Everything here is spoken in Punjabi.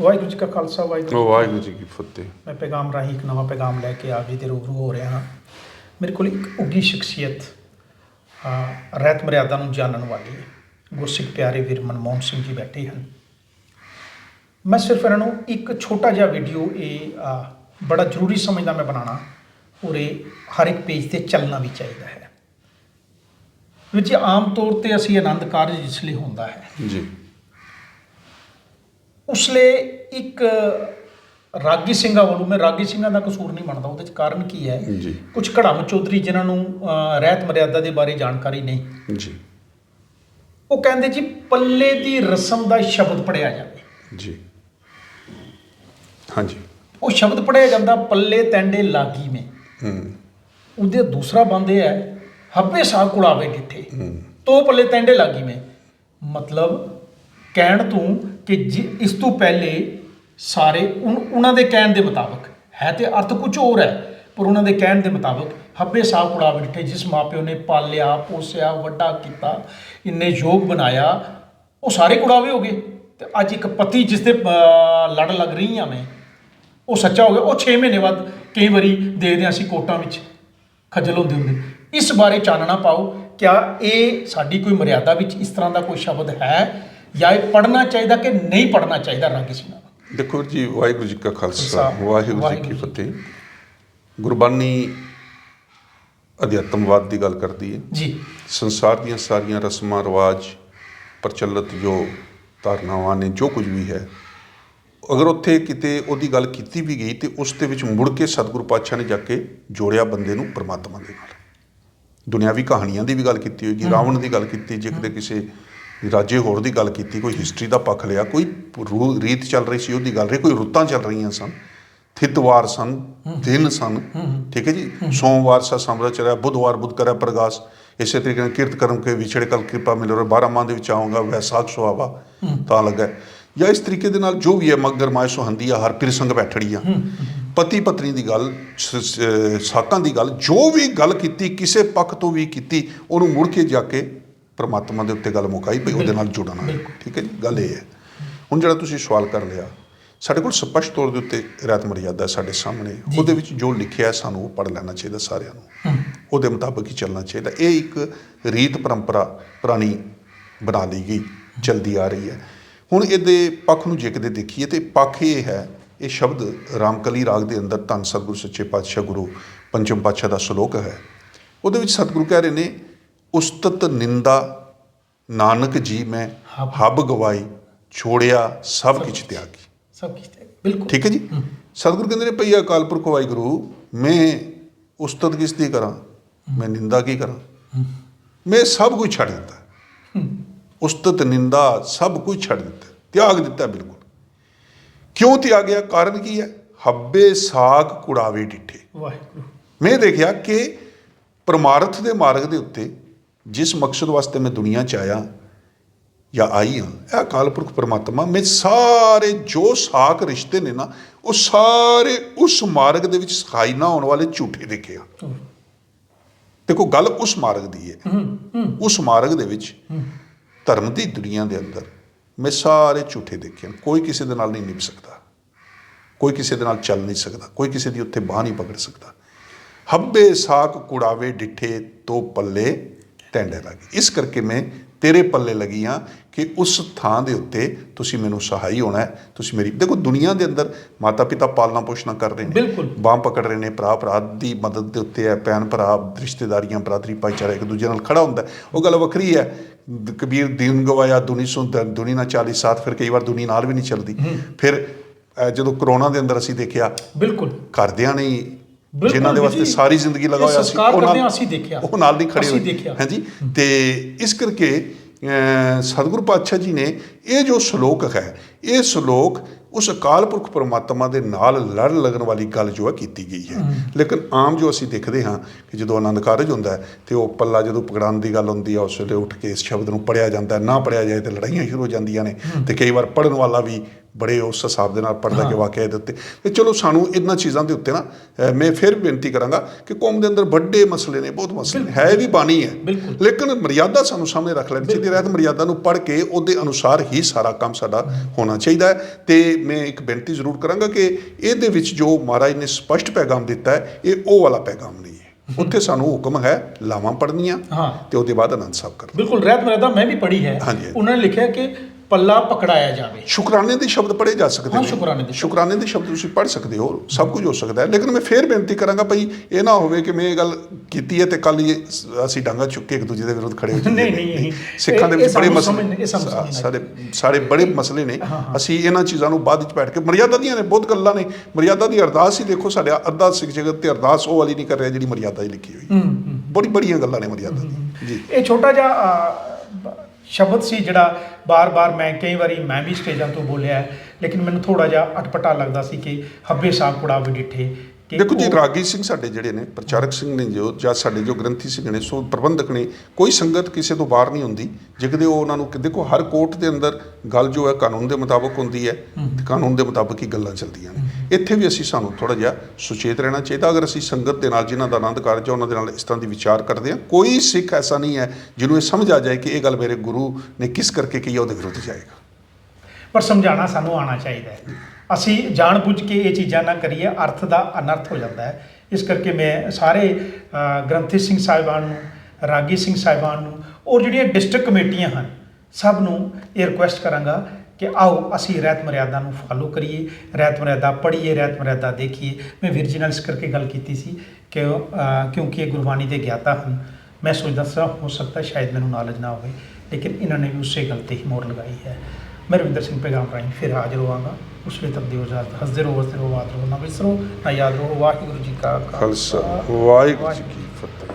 ਵਾਹਿਗੁਰੂ ਜੀ ਕਾ ਖਾਲਸਾ ਵਾਹਿਗੁਰੂ ਵਾਹਿਗੁਰੂ ਜੀ ਕੀ ਫਤਿਹ। ਮੈਂ ਪੈਗਾਮ ਰਾਹੀਂ ਇੱਕ ਨਵਾਂ ਪੈਗਾਮ ਲੈ ਕੇ ਆਪ ਜੀ ਦੇ ਰੂਬਰੂ ਹੋ ਰਿਹਾ ਹਾਂ। ਮੇਰੇ ਕੋਲ ਇੱਕ ਉੱਗੀ ਸ਼ਖਸੀਅਤ ਰਹਿਤ ਮਰਿਆਦਾ ਨੂੰ ਜਾਣਨ ਵਾਲੀ ਗੁਰਸਿੱਖ ਪਿਆਰੇ ਵੀਰ ਮਨਮੋਹਨ ਸਿੰਘ ਜੀ ਬੈਠੇ ਹਨ। ਮੈਂ ਸਿਰਫ ਇਹਨਾਂ ਨੂੰ ਇੱਕ ਛੋਟਾ ਜਿਹਾ ਵੀਡੀਓ ਇਹ ਬੜਾ ਜ਼ਰੂਰੀ ਸਮਝਦਾ ਮੈਂ ਬਣਾਉਣਾ ਔਰ ਇਹ ਹਰ ਇੱਕ ਪੇਜ ਤੇ ਚੱਲਣਾ ਵੀ ਚਾਹੀਦਾ ਹੈ। ਵਿੱਚ ਆਮ ਤੌਰ ਤੇ ਅਸੀਂ ਆਨੰਦ ਕਾਰਜ ਜਿਸ ਲਈ ਹੁੰਦਾ ਹੈ ਜੀ। ਉਸਲੇ ਇੱਕ ਰਾਗੀ ਸਿੰਘਾਂ ਵੱਲੋਂ ਮੈਂ ਰਾਗੀ ਸਿੰਘਾਂ ਦਾ ਕਸੂਰ ਨਹੀਂ ਮੰਨਦਾ ਉਹਦੇ ਚ ਕਾਰਨ ਕੀ ਹੈ? ਜੀ। ਕੁਝ ਘੜਾਮ ਚੌਧਰੀ ਜਿਨ੍ਹਾਂ ਨੂੰ ਰਹਿਤ ਮਰਿਆਦਾ ਦੇ ਬਾਰੇ ਜਾਣਕਾਰੀ ਨਹੀਂ। ਜੀ। ਉਹ ਕਹਿੰਦੇ ਜੀ ਪੱਲੇ ਦੀ ਰਸਮ ਦਾ ਸ਼ਬਦ ਪੜਿਆ ਜਾਵੇ। ਜੀ। ਹਾਂਜੀ। ਉਹ ਸ਼ਬਦ ਪੜਿਆ ਜਾਂਦਾ ਪੱਲੇ ਤੈਂਡੇ ਲਾਗੀ ਮੇ। ਹੂੰ। ਉਹਦੇ ਦੂਸਰਾ ਬੰਦੇ ਹੈ ਹੱਬੇ ਸਾਹ ਕੁਲਾਵੇ ਡਿੱਠੇ ਹੂੰ। ਤੋ ਪੱਲੇ ਤੈਂਡੇ ਲਾਗੀ ਮੇ। ਮਤਲਬ ਕਹਿਣ ਤੋਂ ਕਿ ਜਿ- ਇਸ ਤੋਂ ਪਹਿਲੇ ਸਾਰੇ ਉਨ- ਉਹਨਾਂ ਦੇ ਕਹਿਣ ਦੇ ਮੁਤਾਬਕ ਹੈ ਤੇ ਅਰਥ ਕੁਝ ਹੋਰ ਹੈ ਪਰ ਉਹਨਾਂ ਦੇ ਕਹਿਣ ਦੇ ਮੁਤਾਬਕ ਹੱਬੇ ਸਾਹਿਬ ਕੁਲਾਵੇ ਬੈਠੇ ਜਿਸ ਮਾਪਿਓ ਨੇ ਪਾਲਿਆ ਪੋਸਿਆ ਵੱਡਾ ਕੀਤਾ ਇੰਨੇ ਯੋਗ ਬਣਾਇਆ ਉਹ ਸਾਰੇ ਕੁੜਾਵੇ ਹੋ ਗਏ। ਤੇ ਅੱਜ ਇੱਕ ਪਤੀ ਜਿਸ ਦੇ ਅਹ, ਲੜ ਲੱਗ ਰਹੀ ਆ ਮੈਂ ਉਹ ਸੱਚਾ ਹੋ ਗਿਆ। ਉਹ 6 ਮਹੀਨੇ ਬਾਅਦ ਕਈ ਵਾਰੀ ਦੇਖਦੇ ਹਾਂ ਅਸੀਂ ਕੋਟਾਂ ਵਿੱਚ ਖੱਜਲ ਹੁੰਦੇ ਹੁੰਦੇ। ਇਸ ਬਾਰੇ ਚਾਨਣਾ ਪਾਓ ਕਿਆ ਇਹ ਸਾਡੀ ਕੋਈ ਮਰਿਆਦਾ ਵਿੱਚ ਇਸ ਤਰ੍ਹਾਂ ਦਾ ਕੋਈ ਸ਼ਬਦ ਹੈ? ਜਾਂ ਇਹ ਪੜਨਾ ਚਾਹੀਦਾ ਕਿ ਨਹੀਂ ਪੜਨਾ ਚਾਹੀਦਾ ਰਾਗੀ ਸਿੰਘਾਂ ਨੂੰ ਦੇਖੋ ਜੀ ਵਾਹਿਗੁਰੂ ਜੀ ਕਾ ਖਾਲਸਾ ਵਾਹਿਗੁਰੂ ਜੀ ਕੀ। ਫਤਿਹ। ਗੁਰਬਾਨੀ ਅਧਿਆਤਮਵਾਦ ਦੀ ਗੱਲ ਕਰਦੀ ਹੈ। ਜੀ। ਸੰਸਾਰ ਦੀਆਂ ਸਾਰੀਆਂ ਰਸਮਾਂ ਰਿਵਾਜ ਪ੍ਰਚਲਿਤ ਜੋ ਧਾਰਨਾਵਾਂ ਨੇ ਜੋ ਕੁਝ ਵੀ ਹੈ ਅਗਰ ਉੱਥੇ ਕਿਤੇ ਉਹਦੀ ਗੱਲ ਕੀਤੀ ਵੀ ਗਈ ਤੇ ਉਸ ਦੇ ਵਿੱਚ ਮੁੜ ਕੇ ਸਤਿਗੁਰੂ ਪਾਤਸ਼ਾਹ ਨੇ ਜਾ ਕੇ ਜੋੜਿਆ ਬੰਦੇ ਨੂੰ ਪਰਮਾਤਮਾ ਦੇ ਨਾਲ। ਦੁਨਿਆਵੀ ਕਹਾਣੀਆਂ ਦੀ ਵੀ ਗੱਲ ਕੀਤੀ ਹੋਏਗੀ ਰਾਵਣ ਦੀ ਗੱਲ ਕੀਤੀ ਜੇ ਕਿਤੇ ਕਿਸੇ ਰਾਜੇ ਹੋਰ ਦੀ ਗੱਲ ਕੀਤੀ ਕੋਈ ਹਿਸਟਰੀ ਦਾ ਪੱਖ ਲਿਆ ਕੋਈ ਰੂ- ਰੀਤ ਚੱਲ ਰਹੀ ਸੀ ਉਹਦੀ ਗੱਲ ਰਹੀ ਕੋਈ ਰੁੱਤਾਂ ਚੱਲ ਰਹੀਆਂ ਸਨ ਥਿਤਵਾਰ ਸਨ ਦਿਨ ਸਨ ਠੀਕ ਹੈ ਜੀ? ਸੋਮਵਾਰ ਸਾ ਸਮਰਚ ਰਿਹਾ ਬੁੱਧਵਾਰ ਬੁੱਧ ਕਰਿਆ ਪ੍ਰਗਾਸ ਇਸੇ ਤਰੀਕੇ ਨਾਲ ਕਿਰਤ ਕਰਮ ਕੇ ਵਿਛੜੇ ਕਲ ਕਿਰਪਾ ਮਿਲ ਰਿਹਾ 12 ਮਾਹ ਦੇ ਵਿੱਚ ਆਉਂਗਾ ਵੈਸਾਖ ਸੁਹਾਵਾ ਤਾਂ ਲੱਗਾ। ਜਾਂ ਇਸ ਤਰੀਕੇ ਦੇ ਨਾਲ ਜੋ ਵੀ ਹੈ ਮਗਰ ਮਾਇ ਸੁਹੰਦੀ ਆ ਹਰ ਪਿਰ ਸੰਗ ਬੈਠੜੀ ਆ ਪਤੀ ਪਤਨੀ ਦੀ ਗੱਲ ਸਾਕਾਂ ਦੀ ਗੱਲ ਜੋ ਵੀ ਗੱਲ ਕੀਤੀ ਕਿਸੇ ਪੱਖ ਤੋਂ ਵੀ ਕੀਤੀ ਉਹਨੂੰ ਮੁੜ ਕੇ ਜਾ ਕੇ ਪ੍ਰਮਾਤਮਾ ਦੇ ਉੱਤੇ ਗੱਲ ਮੁਕਾਈ ਵੀ ਉਹਦੇ ਨਾਲ ਜੁੜਨਾ। ਠੀਕ ਹੈ ਜੀ? ਗੱਲ ਇਹ ਹੈ। ਹੁਣ ਜਿਹੜਾ ਤੁਸੀਂ ਸਵਾਲ ਕਰ ਲਿਆ ਸਾਡੇ ਕੋਲ ਸਪਸ਼ਟ ਤੌਰ ਦੇ ਉੱਤੇ ਰਾਤ ਮਰਿਆਦਾ ਸਾਡੇ ਸਾਹਮਣੇ ਉਹਦੇ ਵਿੱਚ ਜੋ ਲਿਖਿਆ ਹੈ ਸਾਨੂੰ ਉਹ ਪੜ੍ਹ ਲੈਣਾ ਚਾਹੀਦਾ ਸਾਰਿਆਂ ਨੂੰ। ਉਹਦੇ ਮੁਤਾਬਕ ਹੀ ਚੱਲਣਾ ਚਾਹੀਦਾ। ਇਹ ਇੱਕ ਰੀਤ ਪਰੰਪਰਾ ਪੁਰਾਣੀ ਬਣਾ ਲਈ ਗਈ ਚਲਦੀ ਆ ਰਹੀ ਹੈ। ਹੁਣ ਇਹਦੇ ਪੱਖ ਨੂੰ ਜੇ ਕਿਤੇ ਦੇਖੀਏ ਤੇ ਪੱਖ ਇਹ ਹੈ ਇਹ ਸ਼ਬਦ ਰਾਮਕਲੀ ਰਾਗ ਦੇ ਅੰਦਰ ਧੰਨ ਸਤਿਗੁਰੂ ਸੱਚੇ ਪਾਤਸ਼ਾਹ ਗੁਰੂ ਪੰਚਮ ਪਾਤਸ਼ਾਹ ਦਾ ਸ਼ਲੋਕ ਹੈ। ਉਹਦੇ ਵਿੱਚ ਸਤਿਗੁਰੂ ਕਹਿ ਰਹੇ ਨੇ ਉਸਤਤ ਨਿੰਦਾ ਨਾਨਕ ਜੀ ਮੈਂ ਹਬ- ਗਵਾਈ ਛੋੜਿਆ ਸਭ ਕਿਛ ਤਿਆਗੀ। ਸਭ ਕੁਝ ਤੇ ਬਿਲਕੁਲ। ਠੀਕ ਹੈ ਜੀ? ਸਤਿਗੁਰੂ ਕਹਿੰਦੇ ਨੇ ਭਈ ਅਕਾਲ ਪੁਰਖ ਵਾਹਿਗੁਰੂ ਮੈਂ ਉਸਤਤ ਕਿਸ ਦੀ ਕਰਾਂ? ਮੈਂ ਨਿੰਦਾ ਕੀ ਕਰਾਂ? ਮੈਂ ਸਭ ਕੁਝ ਛੱਡ ਦਿੱਤਾ। ਉਸਤਤ ਨਿੰਦਾ ਸਭ ਕੁਝ ਛੱਡ ਦਿੱਤਾ। ਤਿਆਗ ਦਿੱਤਾ ਬਿਲਕੁਲ। ਕਿਉਂ ਤਿਆਗਿਆ ਕਾਰਨ ਕੀ ਹੈ? ਹੱਬੇ ਸਾਗ ਕੁੜਾਵੇ ਡਿੱਠੇ ਵਾਹਿਗੁਰੂ। ਮੈਂ ਦੇਖਿਆ ਕਿ ਪਰਮਾਰਥ ਦੇ ਮਾਰਗ ਦੇ ਉੱਤੇ ਜਿਸ ਮਕਸਦ ਵਾਸਤੇ ਮੈਂ ਦੁਨੀਆ 'ਚ ਆਇਆ ਜਾਂ ਆਈ ਹਾਂ ਇਹ ਅਕਾਲ ਪੁਰਖ ਪਰਮਾਤਮਾ ਮੈਂ ਸਾਰੇ ਜੋ ਸਾਖ ਰਿਸ਼ਤੇ ਨੇ ਨਾ ਉਹ ਸਾਰੇ ਉਸ ਮਾਰਗ ਦੇ ਵਿੱਚ ਸਖਾਈ ਨਾ ਹੋਣ ਵਾਲੇ ਝੂਠੇ ਦੇਖੇ ਆ। ਦੇਖੋ ਗੱਲ ਉਸ ਮਾਰਗ ਦੀ ਹੈ। ਉਸ ਮਾਰਗ ਦੇ ਵਿੱਚ ਧਰਮ ਦੀ ਦੁਨੀਆ ਦੇ ਅੰਦਰ ਮੈਂ ਸਾਰੇ ਝੂਠੇ ਦੇਖੇ ਕੋਈ ਕਿਸੇ ਦੇ ਨਾਲ ਨਹੀਂ ਨਿਭ ਸਕਦਾ। ਕੋਈ ਕਿਸੇ ਦੇ ਨਾਲ ਚੱਲ ਨਹੀਂ ਸਕਦਾ। ਕੋਈ ਕਿਸੇ ਦੀ ਉੱਥੇ ਬਾਹ ਨਹੀਂ ਪਕੜ ਸਕਦਾ। ਹੱਬੇ ਸਾਕ ਕੁੜਾਵੇ ਡਿੱਠੇ ਤੋ ਪੱਲੇ ਟੈਂਡੇ ਲੱਗੀ। ਇਸ ਕਰਕੇ ਮੈਂ ਤੇਰੇ ਪੱਲੇ ਲੱਗੀ ਹਾਂ ਕਿ ਉਸ ਥਾਂ ਦੇ ਉੱਤੇ ਤੁਸੀਂ ਮੈਨੂੰ ਸਹਾਈ ਹੋਣਾ ਹੈ। ਤੁਸੀਂ ਮੇਰੀ ਦੇਖੋ ਦੁਨੀਆ ਦੇ ਅੰਦਰ ਮਾਤਾ ਪਿਤਾ ਪਾਲਣਾ ਪੋਸ਼ਣਾ ਕਰ ਰਹੇ ਨੇ। ਬਾਹ ਪਕੜ ਰਹੇ ਨੇ ਭਰਾ ਭਰਾ ਦੀ ਮਦਦ ਦੇ ਉੱਤੇ ਹੈ ਭੈਣ ਭਰਾ ਰਿਸ਼ਤੇਦਾਰੀਆਂ ਬਰਾਦਰੀ ਭਾਈਚਾਰਾ ਇੱਕ ਦੂਜੇ ਨਾਲ ਖੜਾ ਹੁੰਦਾ। ਉਹ ਗੱਲ ਵੱਖਰੀ ਹੈ। ਕਬੀਰ ਦੀਨ ਗਵਾਇਆ ਦੁਨੀ ਸੁਨ ਦੁਨੀ ਨਾਲ 40 ਸਾਥ ਫਿਰ ਕਈ ਵਾਰ ਦੁਨੀ ਨਾਲ ਵੀ ਨਹੀਂ ਚੱਲਦੀ। ਫਿਰ ਜਦੋਂ ਕਰੋਨਾ ਦੇ ਅੰਦਰ ਅਸੀਂ ਦੇਖਿਆ ਬਿਲਕੁਲ। ਘਰਦਿਆਂ ਨੇ ਹੀ ਬਿਲਕੁਲ ਜਿਨ੍ਹਾਂ ਦੇ। ਵਾਸਤੇ ਸਾਰੀ ਜ਼ਿੰਦਗੀ ਲਗਾ ਹੋਇਆ ਸੀ ਉਹ ਨਾਲ- ਅਸੀਂ ਦੇਖਿਆ। ਉਹ ਨਾਲ ਨਹੀਂ ਖੜੇ ਹੋਏ। ਹਾਂਜੀ ਤੇ ਇਸ ਕਰਕੇ ਸਤਿਗੁਰੂ ਪਾਤਸ਼ਾਹ ਜੀ ਨੇ ਇਹ ਜੋ ਸ਼ਲੋਕ ਹੈ ਇਹ ਸ਼ਲੋਕ ਉਸ ਅਕਾਲ ਪੁਰਖ ਪਰਮਾਤਮਾ ਦੇ ਨਾਲ ਲੜ ਲੱਗਣ ਵਾਲੀ ਗੱਲ ਜੋ ਹੈ ਕੀਤੀ ਗਈ ਹੈ ਲੇਕਿਨ ਆਮ ਜੋ ਅਸੀਂ ਦੇਖਦੇ ਹਾਂ ਕਿ ਜਦੋਂ ਆਨੰਦ ਕਾਰਜ ਹੁੰਦਾ ਹੈ ਤੇ ਉਹ ਪੱਲਾ ਜਦੋਂ ਪਕੜਾਉਣ ਦੀ ਗੱਲ ਹੁੰਦੀ ਹੈ ਉਸ ਵੇਲੇ ਉੱਠ ਕੇ ਇਸ ਸ਼ਬਦ ਨੂੰ ਪੜਿਆ ਜਾਂਦਾ ਨਾ ਪੜਿਆ ਜਾਏ ਤੇ ਲੜਾਈਆਂ ਸ਼ੁਰੂ ਹੋ ਜਾਂਦੀਆਂ ਨੇ ਤੇ ਕਈ ਵਾਰ ਪੜਨ ਵਾਲਾ ਵੀ ਬੜੇ ਉਸ ਹਿਸਾਬ ਦੇ ਨਾਲ ਪੜ੍ਹਦਾ ਕਿ। ਵਾਕਿਆ ਇਹਦੇ ਉੱਤੇ। ਤੇ ਚਲੋ ਸਾਨੂੰ ਇਹਨਾਂ ਚੀਜ਼ਾਂ ਦੇ ਉੱਤੇ ਨਾ ਮੈਂ ਫਿਰ ਬੇਨਤੀ ਕਰਾਂਗਾ ਕਿ ਕੌਮ ਦੇ ਅੰਦਰ ਵੱਡੇ ਮਸਲੇ ਨੇ ਬਹੁਤ ਮਸਲੇ ਹੈ ਵੀ ਬਾਣੀ ਹੈ। ਲੇਕਿਨ ਮਰਿਆਦਾ ਸਾਨੂੰ ਸਾਹਮਣੇ ਰੱਖ ਲੈਣੀ ਚਾਹੀਦੀ ਹੈ। ਰਹਿਤ ਮਰਿਆਦਾ ਨੂੰ ਪੜ੍ਹ ਕੇ ਉਹਦੇ ਅਨੁਸਾਰ ਹੀ ਸਾਰਾ ਕੰਮ ਸਾਡਾ ਹੋਣਾ ਚਾਹੀਦਾ ਹੈ। ਤੇ ਮੈਂ ਇੱਕ ਬੇਨਤੀ ਜ਼ਰੂਰ ਕਰਾਂਗਾ ਕਿ ਇਹਦੇ ਵਿੱਚ ਜੋ ਮਹਾਰਾਜ ਨੇ ਸਪਸ਼ਟ ਪੈਗਾਮ ਦਿੱਤਾ ਹੈ ਇਹ ਉਹ ਵਾਲਾ ਪੈਗਾਮ ਨਹੀਂ ਹੈ। ਉੱਥੇ ਸਾਨੂੰ ਹੁਕਮ ਹੈ ਲਾਵਾਂ ਪੜ੍ਹਨੀਆਂ ਹਾਂ। ਤੇ ਉਹਦੇ ਬਾਅਦ ਆਨੰਦ ਸਾਹਿਬ ਕਰਨਾ ਬਿਲਕੁਲ ਰਹਿਤ ਮਰਦਾ ਮੈਂ ਵੀ ਪੜ੍ਹੀ ਹੈ। ਉਹਨਾਂ ਨੇ ਲਿਖਿਆ ਕਿ ਪੱਲਾ ਪਕੜਾਇਆ ਜਾਵੇ। ਸ਼ੁਕਰਾਨੇ ਦੇ ਸ਼ਬਦ ਪੜ੍ਹੇ ਜਾ ਸਕਦੇ ਹਾਂ, ਨੇ। ਸ਼ੁਕਰਾਨੇ ਦੇ। ਸ਼ੁਕਰਾਨੇ ਦੇ ਸ਼ਬਦ ਤੁਸੀਂ ਪੜ੍ਹ ਸਕਦੇ ਹੋ ਸਭ ਕੁਝ ਹੋ ਸਕਦਾ ਹੈ। ਲੇਕਿਨ ਮੈਂ ਫੇਰ ਬੇਨਤੀ ਕਰਾਂਗਾ ਭਈ ਇਹ ਨਾ ਹੋਵੇ ਕਿ ਮੈਂ ਇਹ ਗੱਲ ਕੀਤੀ ਹੈ ਤੇ ਕੱਲ ਹੀ ਅਸੀਂ ਡਾਂਗਾ ਚੁੱਕ ਕੇ ਇੱਕ ਦੂਜੇ ਦੇ ਵਿਰੁੱਧ ਖੜੇ ਹੋ ਜਾਈਏ। ਨਹੀਂ, ਨਹੀਂ। ਸਿੱਖਾਂ ਦੇ ਵਿੱਚ ਬੜੇ ਮਸਲੇ ਸਾਰੇ ਸਾਰੇ ਬੜੇ ਮਸਲੇ ਨੇ। ਅਸੀਂ ਇਹਨਾਂ ਚੀਜ਼ਾਂ ਨੂੰ ਬਾਅਦ ਵਿੱਚ ਬੈਠ ਕੇ ਮਰਿਆਦਾ ਦੀਆਂ ਨੇ ਬਹੁਤ ਗੱਲਾਂ ਨੇ। ਮਰਿਆਦਾ ਦੀ ਅਰਦਾਸ ਹੀ ਦੇਖੋ ਸਾਡਾ ਅੱਧਾ ਸਿੱਖ ਜਗਤ ਤੇ ਅਰਦਾਸ ਉਹ ਵਾਲੀ ਨਹੀਂ ਕਰ ਰਿਹਾ ਜਿਹੜੀ ਮਰਿਆਦਾ 'ਚ ਲਿਖੀ ਹੋਈ। ਹੂੰ ਹੂੰ। ਬੜੀ ਬੜੀਆਂ ਗੱਲਾਂ ਨੇ ਮਰਿਆਦਾ ਦੀਆਂ ਜੀ। ਇਹ ਛੋਟਾ ਜਿਹਾ ਸ਼ਬਦ ਸੀ ਜਿਹੜਾ ਬਾਰ-ਬਾਰ ਮੈਂ ਕਈ ਵਾਰੀ ਮੈਂ ਵੀ ਸਟੇਜਾਂ ਤੋਂ ਬੋਲਿਆ ਹੈ, ਲੇਕਿਨ ਮੈਨੂੰ ਥੋੜਾ ਜਿਹਾ ਅਟਪਟਾ ਲੱਗਦਾ ਸੀ ਕਿ ਹੱਬੇ ਸਾਹ ਕੁੜਾ ਵੀ ਡਿੱਠੇ। ਕਿ ਦੇਖੋ ਜੀ ਰਾਗੀ ਸਿੰਘ ਸਾਡੇ ਜਿਹੜੇ ਨੇ ਪ੍ਰਚਾਰਕ ਸਿੰਘ ਨੇ ਜੋ ਜਾਂ ਸਾਡੇ ਜੋ ਗ੍ਰੰਥੀ ਸਿੰਘ ਨੇ ਸੋ ਪ੍ਰਬੰਧਕ ਨੇ ਕੋਈ ਸੰਗਤ ਕਿਸੇ ਤੋਂ ਬਾਹਰ ਨਹੀਂ ਹੁੰਦੀ। ਜੇ ਕਦੇ ਉਹ ਉਹਨਾਂ ਨੂੰ ਕਿ ਦੇਖੋ ਹਰ ਕੋਰਟ ਦੇ ਅੰਦਰ ਗੱਲ ਜੋ ਹੈ ਕਾਨੂੰਨ ਦੇ ਮੁਤਾਬਕ ਹੁੰਦੀ ਹੈ। ਤੇ ਕਾਨੂੰਨ ਦੇ ਮੁਤਾਬਕ ਹੀ ਗੱਲਾਂ ਚੱਲਦੀਆਂ ਨੇ। ਇੱਥੇ ਵੀ ਅਸੀਂ ਸਾਨੂੰ ਥੋੜਾ ਜਿਹਾ ਸੁਚੇਤ ਰਹਿਣਾ ਚਾਹੀਦਾ। ਅਗਰ ਅਸੀਂ ਸੰਗਤ ਦੇ ਨਾਲ, ਜਿਨ੍ਹਾਂ ਦਾ ਆਨੰਦ ਕਾਰਜ ਹੈ, ਉਹਨਾਂ ਦੇ ਨਾਲ ਇਸ ਤਰ੍ਹਾਂ ਦੀ ਵਿਚਾਰ ਕਰਦੇ ਹਾਂ, ਕੋਈ ਸਿੱਖ ਐਸਾ ਨਹੀਂ ਹੈ ਜਿਹਨੂੰ ਇਹ ਸਮਝ ਆ ਜਾਏ ਕਿ ਇਹ ਗੱਲ ਮੇਰੇ ਗੁਰੂ ਨੇ ਕਿਸ ਕਰਕੇ ਕਹੀ ਹੈ ਉਹਦੇ ਵਿਰੁੱਧ ਜਾਏਗਾ। ਪਰ ਸਮਝਾਉਣਾ ਸਾਨੂੰ ਆਉਣਾ ਚਾਹੀਦਾ ਹੈ। ਅਸੀਂ ਜਾਣਬੁੱਝ ਕੇ ਇਹ ਚੀਜ਼ਾਂ ਨਾ ਕਰੀਏ, ਅਰਥ ਦਾ ਅਨਰਥ ਹੋ ਜਾਂਦਾ ਹੈ। ਇਸ ਕਰਕੇ ਮੈਂ ਸਾਰੇ ਗ੍ਰੰਥੀ ਸਿੰਘ ਸਾਹਿਬਾਨ ਨੂੰ, ਰਾਗੀ ਸਿੰਘ ਸਾਹਿਬਾਨ ਨੂੰ, ਔਰ ਜਿਹੜੀਆਂ ਡਿਸਟ੍ਰਿਕਟ ਕਮੇਟੀਆਂ ਹਨ, ਸਭ ਨੂੰ ਇਹ ਰਿਕੁਐਸਟ ਕਰਾਂਗਾ ਕਿ ਆਓ ਅਸੀਂ ਰਹਿਤ ਮਰਿਆਦਾ ਨੂੰ ਫਾਲੋ ਕਰੀਏ ਰਹਿਤ ਮਰਿਆਦਾ ਪੜ੍ਹੀਏ ਰਹਿਤ ਮਰਿਆਦਾ ਦੇਖੀਏ। ਮੈਂ ਵੀਰ ਜੀ ਨਾਲ ਇਸ ਕਰਕੇ ਗੱਲ ਕੀਤੀ ਸੀ ਕਿ ਕਿਉਂਕਿ ਇਹ ਗੁਰਬਾਣੀ ਦੇ ਗਿਆਤਾ ਹਨ, ਮੈਂ ਸੋਚਦਾ ਸੀ ਹੋ ਸਕਦਾ ਸ਼ਾਇਦ ਮੈਨੂੰ ਨੌਲੇਜ ਨਾ ਹੋਵੇ, ਲੇਕਿਨ ਇਹਨਾਂ ਨੇ ਵੀ ਉਸੇ ਗੱਲ ਤੇ ਹੀ ਮੋਹਰ ਲਗਾਈ ਹੈ। ਮੈਂ ਰਵਿੰਦਰ ਸਿੰਘ ਪੈਗਾਮ ਰਾਹੀਂ ਫਿਰ ਹਾਜ਼ਰ ਹੋਵਾਂਗਾ, ਉਸ ਵੇਲੇ ਤੱਕ ਦਿਓ ਇਜਾਜ਼ਤ ਹੱਸਦੇ ਰਹੋ ਹੱਸਦੇ ਰਹੋ ਬਾਤ ਰਹੋ ਨਾ ਵਿਸਰੋ ਨਾ ਯਾਦ ਰਹੋ, ਵਾਹਿਗੁਰੂ ਜੀ ਕਾ ਖਾਲਸਾ, ਵਾਹਿਗੁਰੂ ਜੀ ਕੀ ਫਤਿਹ।